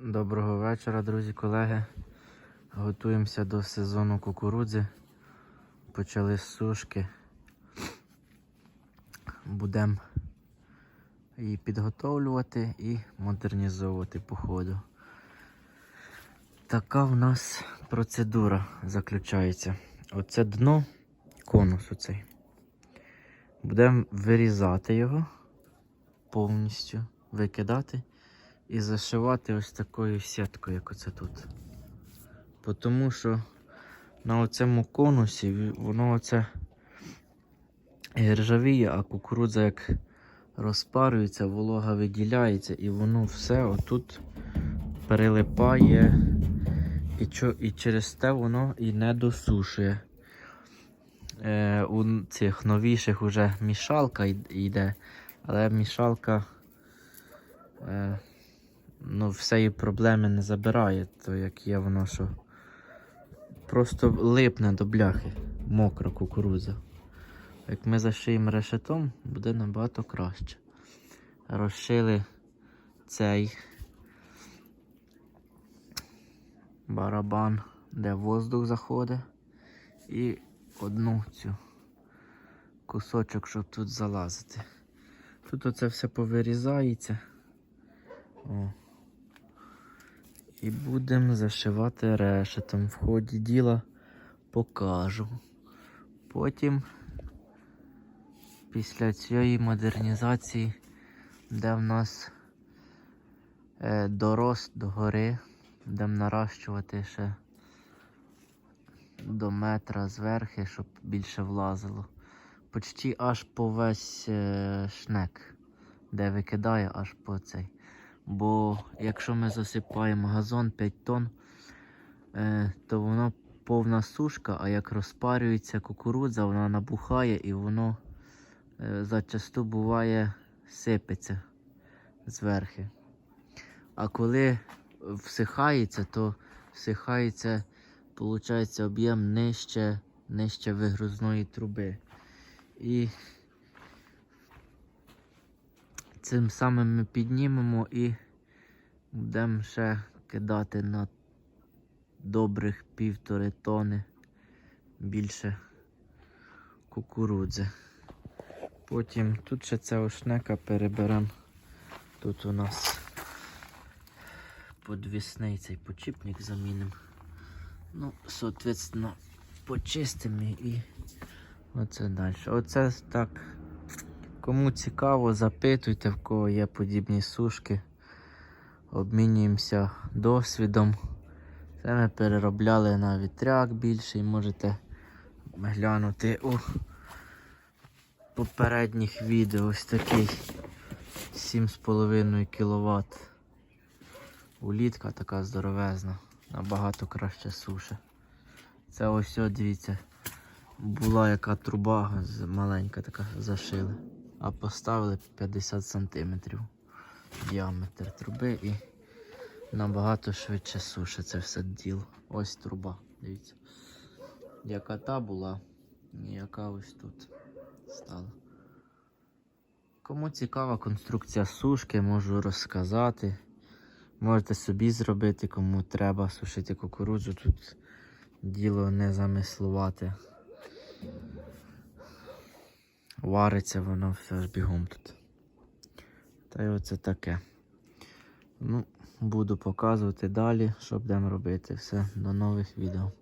Доброго вечора, друзі, колеги. Готуємося до сезону кукурудзи. Почали з сушки. Будемо її підготовлювати і модернізовувати по ходу. Така в нас процедура заключається. Оце дно, конус оцей. Будемо вирізати його повністю, викидати і зашивати ось такою сіткою, як оце тут. Тому що на оцьому конусі воно оце ржавіє, а кукурудза як розпарюється, волога виділяється і воно все отут перелипає. І, чо, і через те воно і не досушує. Е, у цих новіших уже мішалка йде, але мішалка е, ну, всієї проблеми не забирає, то як є воно, що просто липне до бляхи, мокра кукурудза. Як ми зашиємо решетом, буде набагато краще. Розшили цей барабан, де воздух заходить, і одну цю кусочок, щоб тут залазити. Тут оце все повирізається. О. І будемо зашивати решетом. В ході діла покажу. Потім, після цієї модернізації, де в нас е, дорост до гори, будемо наращувати ще до метра зверхи, щоб більше влазило. Почти аж по весь е, шнек, де викидає, аж по цей. Бо якщо ми засипаємо газон 5 тонн, е, то воно повна сушка, а як розпарюється кукурудза, вона набухає і воно е, зачасту буває сипеться зверхи. А коли всихається, то всихається, виходить, об'єм нижче, нижче вигрузної труби. І цим самим ми піднімемо і будемо ще кидати на добрих півтори тони більше кукурудзи. Потім тут ще цього шнека переберемо. Тут у нас подвісний цей почіпник замінимо. Ну, соответственно, почистимо і оце далі. Оце так. Кому цікаво, запитуйте, в кого є подібні сушки. Обмінюємося досвідом. Це ми переробляли на вітряк більший. Можете глянути у попередніх відео. Ось такий 7,5 кВт. Улітка така здоровезна, набагато краще суша. Це ось, дивіться, була яка труба маленька така зашили, а поставили 50 см діаметр труби і набагато швидше це все діло. Ось труба, дивіться. Яка та була, яка ось тут стала. Кому цікава конструкція сушки, можу розказати. Можете собі зробити, кому треба сушити кукурудзу. Тут діло не замислувати. Вариться воно все ж бігом тут. Та й оце таке. Ну, буду показувати далі, що будемо робити. Все, до нових відео.